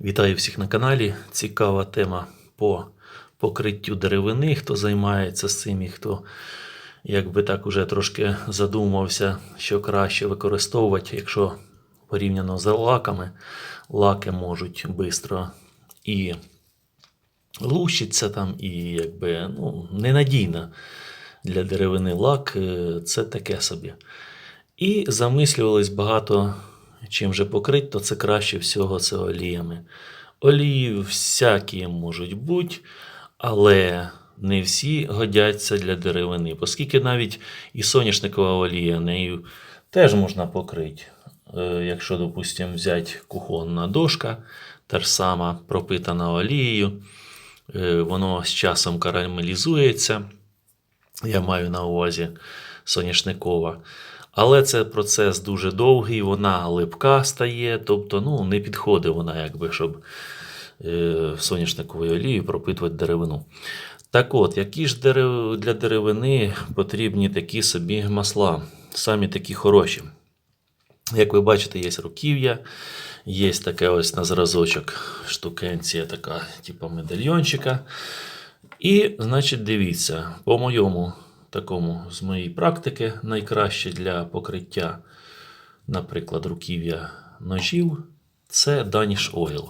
Вітаю всіх на каналі. Цікава тема по покриттю деревини. Хто займається з цим і хто якби так уже трошки задумався, що краще використовувати, якщо порівняно з лаками, лаки можуть швидко і лущиться там, і якби ну, ненадійно для деревини лак е, це таке собі. І замислювались багато чим же покрити, то це краще всього це оліями. Олії всякі можуть бути, але не всі годяться для деревини, оскільки навіть і соняшникова олія нею теж можна покрити. Е, Якщо, допустимо, взяти кухонна дошка, та ж сама пропитана олією, е, воно з часом карамелізується. Я маю на увазі соняшникова. Але це процес дуже довгий, вона липка стає, тобто ну, не підходить вона, якби, щоб е, соняшниковою олією пропитувати деревину. Так от, які ж дерев... для деревини потрібні такі собі масла, самі такі хороші. Як ви бачите, є руків'я, є таке ось на зразочок штукенція, така, типу медальйончика. І, значить, дивіться, по моєму такому з моєї практики, найкраще для покриття, наприклад, руків'я ножів, це Danish Oil.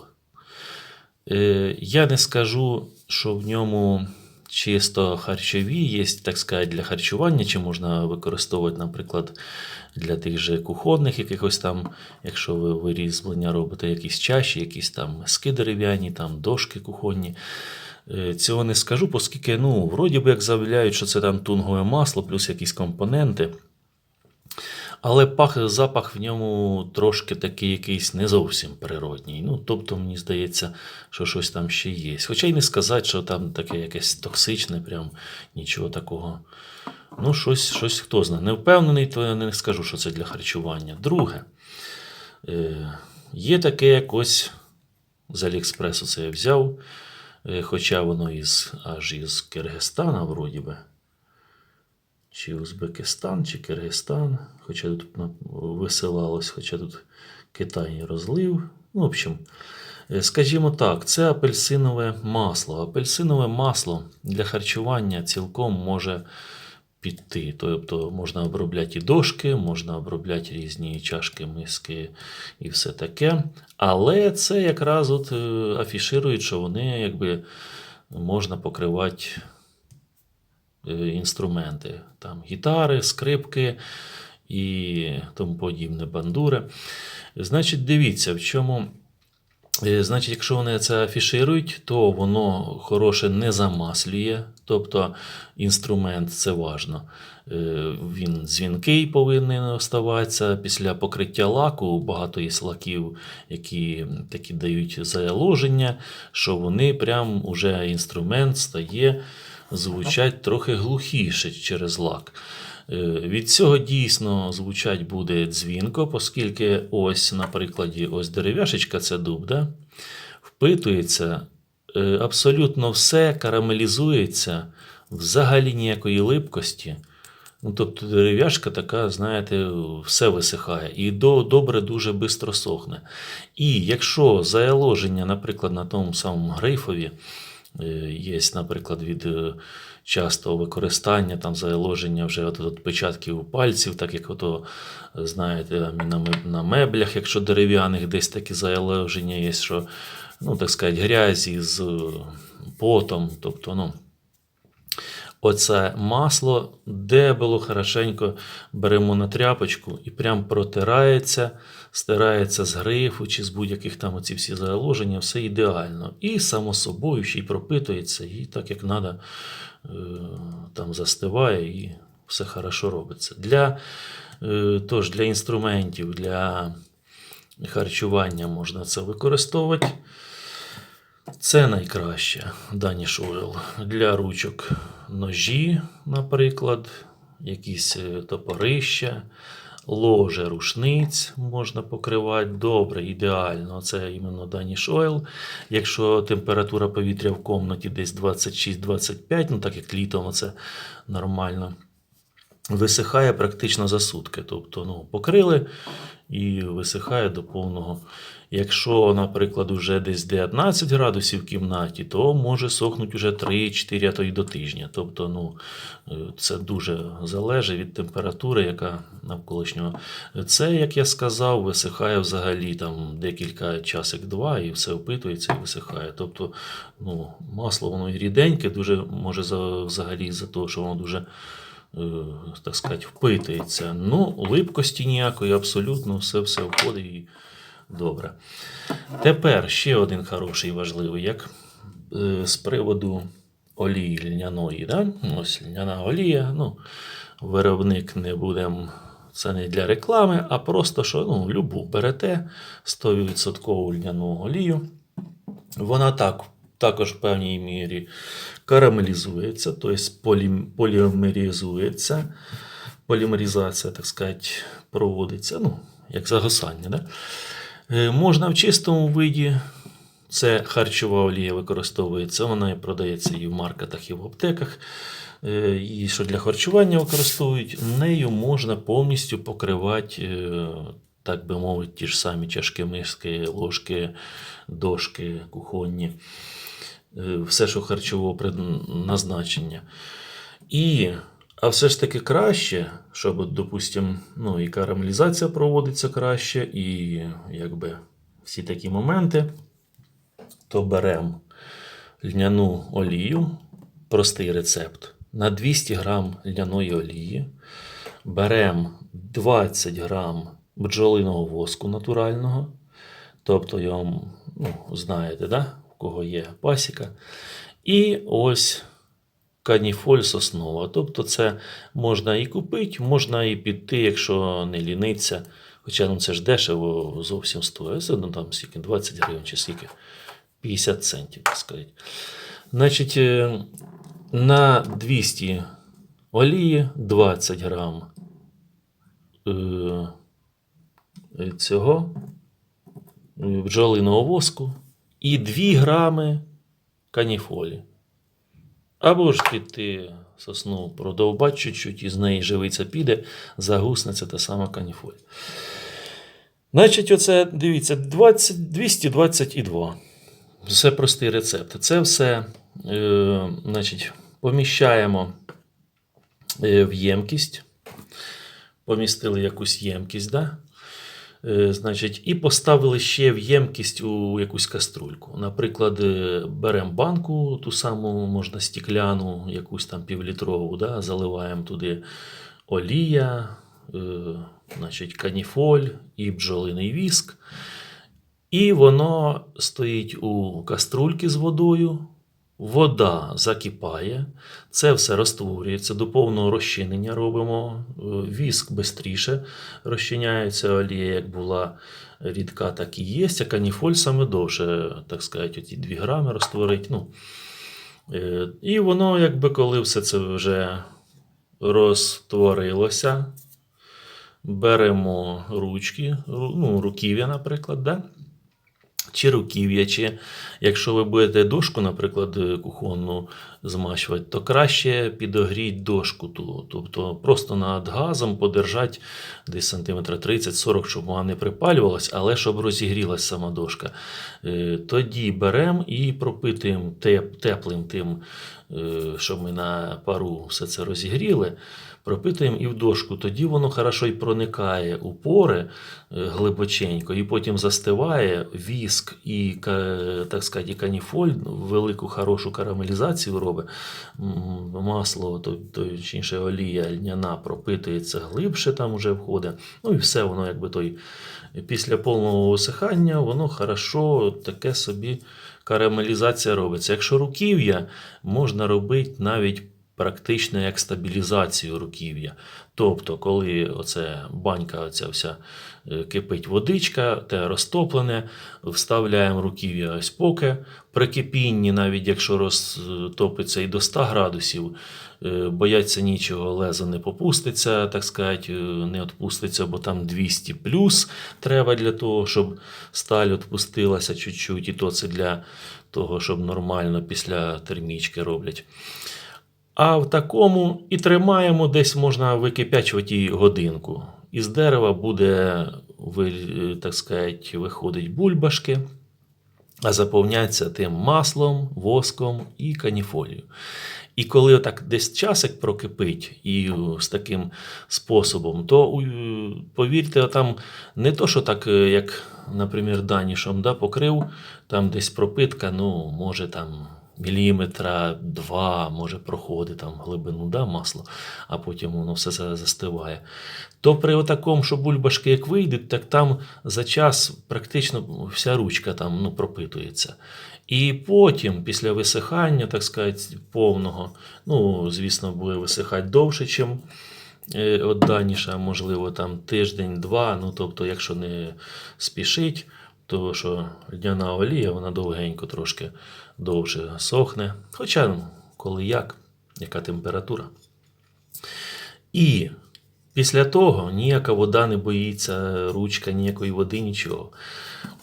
Е, Я не скажу, що в ньому чисто харчові є, так сказати, для харчування, чи можна використовувати, наприклад, для тих же кухонних якихось там, якщо ви вирізблення робите, якісь чаші, якісь там миски дерев'яні, там дошки кухонні. Е, Цього не скажу, оскільки, ну, вроді би як заявляють, що це там тунгове масло, плюс якісь компоненти. Але пах, запах в ньому трошки такий якийсь не зовсім природній. Ну, тобто, мені здається, що щось там ще є. Хоча й не сказати, що там таке якесь токсичне, прям нічого такого. Ну, щось, щось хто знає. Не впевнений, то я не скажу, що це для харчування. Друге, е, є таке якось з Аліекспресу це я взяв. Е, Хоча воно із, аж із Киргизстана, вроді би. Чи Узбекистан, чи Киргизстан. Хоча тут висилалось, хоча тут Китай розлив. Ну, в общем, е, скажімо так, це апельсинове масло. Апельсинове масло для харчування цілком може піти. Тобто можна обробляти і дошки, можна обробляти різні чашки, миски і все таке. Але це якраз от е, афіширують, що вони якби можна покривати е, інструменти. Там гітари, скрипки і тому подібне бандури. Значить, дивіться, в чому. Е, Значить, якщо вони це афіширують, то воно хороше не замаслює. Тобто інструмент це важно. Е, Він дзвінкий повинен оставатися. Після покриття лаку багато є лаків, які такі дають заложення, що вони прям уже інструмент стає звучать трохи глухіше через лак. Е, Від цього дійсно звучать буде дзвінко, оскільки ось, на прикладі, ось дерев'яшечка, це дуб, да? впитується, е, абсолютно все карамелізується, взагалі ніякої липкості. Ну, тобто дерев'яшка така, знаєте, все висихає і до, добре дуже швидко сохне. І якщо заложення, наприклад, на тому самому грифові, е, є, наприклад, від частого використання, там заложення вже от, от печатків пальців, так як ото, знаєте, на, меблях, якщо дерев'яних, десь такі заложення є, що, ну, так сказати, грязі з е, потом, тобто, ну, Оце масло, де було хорошенько беремо на тряпочку і прям протирається, стирається з грифу чи з будь-яких там оці всі заложення, все ідеально. І само собою ще й пропитується, і так як треба, там застиває і все хорошо робиться. Для, е, тож, для інструментів, для харчування можна це використовувати. Це найкраще Danish Oil. Для ручок ножі, наприклад, якісь е, топорища, ложе рушниць можна покривати. Добре, ідеально. Це іменно Danish Oil. Якщо температура повітря в комнаті десь 26-25, ну так як літом це нормально. Висихає практично за сутки. Тобто, ну, покрили і висихає до повного. Якщо, наприклад, вже десь 19 градусів в кімнаті, то може сохнути вже 3-4, а то й до тижня. Тобто, ну, е, це дуже залежить від температури, яка навколишнього. Це, як я сказав, висихає взагалі там декілька часик два і все впитується і висихає. Тобто, ну, масло воно ріденьке, дуже може взагалі за того, що воно дуже. Е, Так сказати, впитується. Ну, липкості ніякої, абсолютно все все входить і добре. Тепер ще один хороший важливий, як е, з приводу олії льняної. Да? Ось льняна олія. Ну, виробник не будемо. Це не для реклами, а просто що ну, любу берете 100% льняну олію. Вона так, також в певній мірі карамелізується, тобто полі, полімеризується. Полімеризація, так сказати, проводиться, ну, як загасання. Да? Е, Можна в чистому виді. Це харчова олія використовується, вона і продається і в маркетах, і в аптеках. Е, І що для харчування використовують, нею можна повністю покривати, е, так би мовити, ті ж самі чашки, миски, ложки, дошки, кухонні, все, що харчового призначення. І, а все ж таки краще, щоб, допустимо, ну, і карамелізація проводиться краще, і якби всі такі моменти, то беремо льняну олію, простий рецепт. На 200 грам льняної олії беремо 20 грам бджолиного воску натурального. Тобто, я ну, знаєте, да? Кого є пасіка. І ось каніфоль соснова. Тобто, це можна і купити, можна і піти, якщо не ліниться. Хоча ну, це ж дешево зовсім стоїть. Це ну, там скільки 20 гривень чи скільки 50 центів, так сказати. Значить, е, на 200 олії 20 грам е, цього бджолиного воску і 2 грами каніфолі. Або ж піти сосну продовбати чуть-чуть, і з неї живиця піде, загусне це та сама каніфоль. Значить, оце, дивіться, 20, 222. Все простий рецепт. Це все е, значить, поміщаємо е, в ємкість. Помістили якусь ємкість, да? Е, значить, і поставили ще в ємкість у якусь каструльку. Наприклад, е, беремо банку, ту саму можна стікляну, якусь там півлітрову, да? заливаємо туди олія, е, значить, каніфоль і бджолиний віск. І воно стоїть у каструльці з водою. Вода закипає, це все розтворюється, до повного розчинення робимо. Е, Віск швидше розчиняється, олія, як була рідка, так і є. А каніфоль саме довше, так сказати, оті 2 грами розтворить. Ну, е, і воно, якби коли все це вже розтворилося, беремо ручки, ну, руків'я, наприклад, да? Чи руків'я, чи якщо ви будете дошку, наприклад, е, кухонну змащувати, то краще підогріть дошку ту. Тобто просто над газом подержать десь сантиметра 30-40, щоб вона не припалювалась, але щоб розігрілась сама дошка. Е, Тоді беремо і пропитуємо теплим тим, е, щоб ми на пару все це розігріли. Пропитуємо і в дошку, тоді воно хорошо й проникає у пори е, глибоченько, і потім застиває віск і, так сказати, каніфоль, велику хорошу карамелізацію робить. Масло, то, то чи інше олія льняна пропитується глибше, там вже входить. Ну і все воно, якби той після повного висихання, воно хорошо таке собі карамелізація робиться. Якщо руків'я, можна робити навіть практично як стабілізацію руків'я. Тобто, коли оце банька оця вся е, кипить водичка, те розтоплене, вставляємо руків'я ось поки. При кипінні, навіть якщо розтопиться і до 100 градусів, е, бояться нічого, лезо не попуститься, так сказати, е, не відпуститься, бо там 200 плюс треба для того, щоб сталь відпустилася чуть-чуть, і то це для того, щоб нормально після термічки роблять. А в такому і тримаємо десь можна викип'ячувати і годинку. Із дерева буде, так сказати, виходить бульбашки, а заповняться тим маслом, воском і каніфолією. І коли отак десь часик прокипить і з таким способом, то повірте, там не то, що так, як, наприклад, данішом да, покрив, там десь пропитка, ну, може там міліметра, два, може проходить там глибину да, масло, а потім воно все застиває. То при отакому, що бульбашки як вийдуть, так там за час практично вся ручка там ну, пропитується. І потім, після висихання, так сказати, повного, ну, звісно, буде висихати довше, ніж от даніша, можливо, там тиждень-два. Ну, тобто, якщо не спішить, то що льняна олія, вона довгенько трошки довше сохне. Хоча, ну, коли як, яка температура. І після того ніяка вода не боїться, ручка, ніякої води, нічого.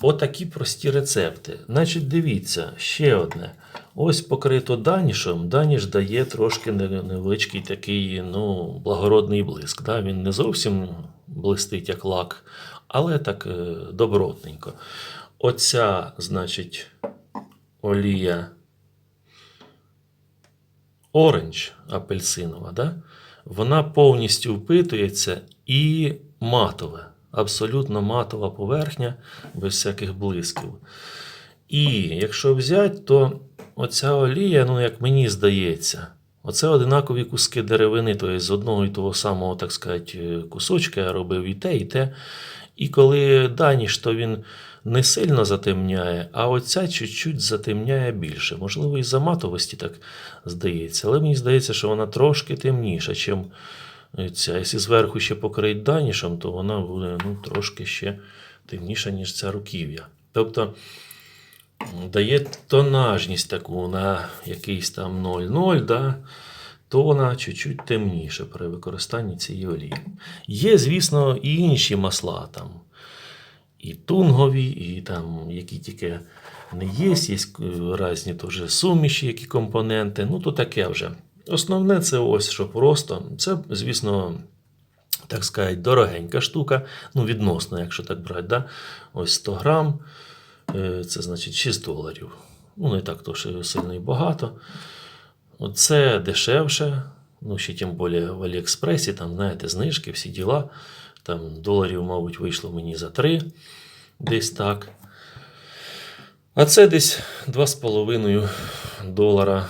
Отакі прості рецепти. Значить, дивіться, ще одне. Ось покрито данішем. Даніш дає трошки невеличкий такий ну, благородний блиск. Да? Він не зовсім блистить, як лак, але так е, добротненько. Оця, значить, олія оранж апельсинова, да? вона повністю впитується і матове, абсолютно матова поверхня, без всяких блисків. І якщо взяти, то оця олія, ну як мені здається, оце одинакові куски деревини, тобто з одного і того самого, так сказати, кусочка я робив і те, і те. І коли даніш, то він не сильно затемняє, а оця чуть-чуть затемняє більше. Можливо, із-за матовості так здається. Але мені здається, що вона трошки темніша, ніж ця. Якщо зверху ще покрить данішем, то вона буде ну, трошки ще темніша, ніж ця руків'я. Тобто дає тонажність таку на якийсь там 0,0, да? то вона чуть-чуть темніша при використанні цієї олії. Є, звісно, і інші масла там. І тунгові, і там, які тільки не є, є е, різні теж суміші, які компоненти. Ну, то таке вже. Основне це ось що просто. Це, звісно, так сказати, дорогенька штука. Ну, відносно, якщо так брати. Да? Ось 100 грам, е, це значить 6 доларів. Ну, не так то що сильно і багато. Оце дешевше. Ну, ще тим більше в Аліекспресі, там, знаєте, знижки, всі діла. Там доларів, мабуть, вийшло мені за 3, десь так. А це десь 2,5 долара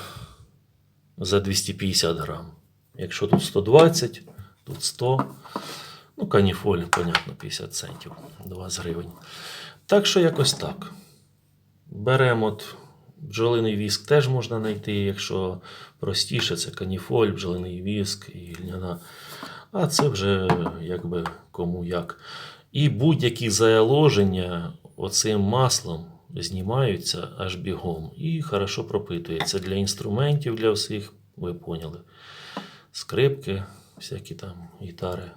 за 250 грам. Якщо тут 120, тут 100. Ну, каніфоль, понятно, 50 центів, 20 гривень. Так що якось так. Беремо от бджолиний віск теж можна знайти, якщо простіше, це каніфоль, бджолиний віск і льняна. А це вже якби кому як. І будь-які заложення оцим маслом знімаються аж бігом і хорошо пропитується для інструментів, для всіх, ви поняли. Скрипки, всякі там гітари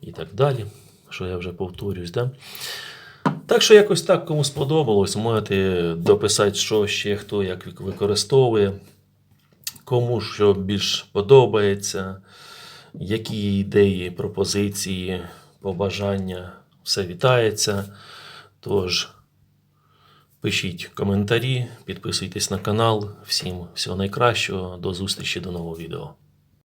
і так далі. Що я вже повторюсь, да? Так що якось так кому сподобалось, можете дописати, що ще хто як використовує, кому що більш подобається, які ідеї, пропозиції, побажання, все вітається. Тож пишіть коментарі, підписуйтесь на канал. Всім всього найкращого, до зустрічі до нового відео.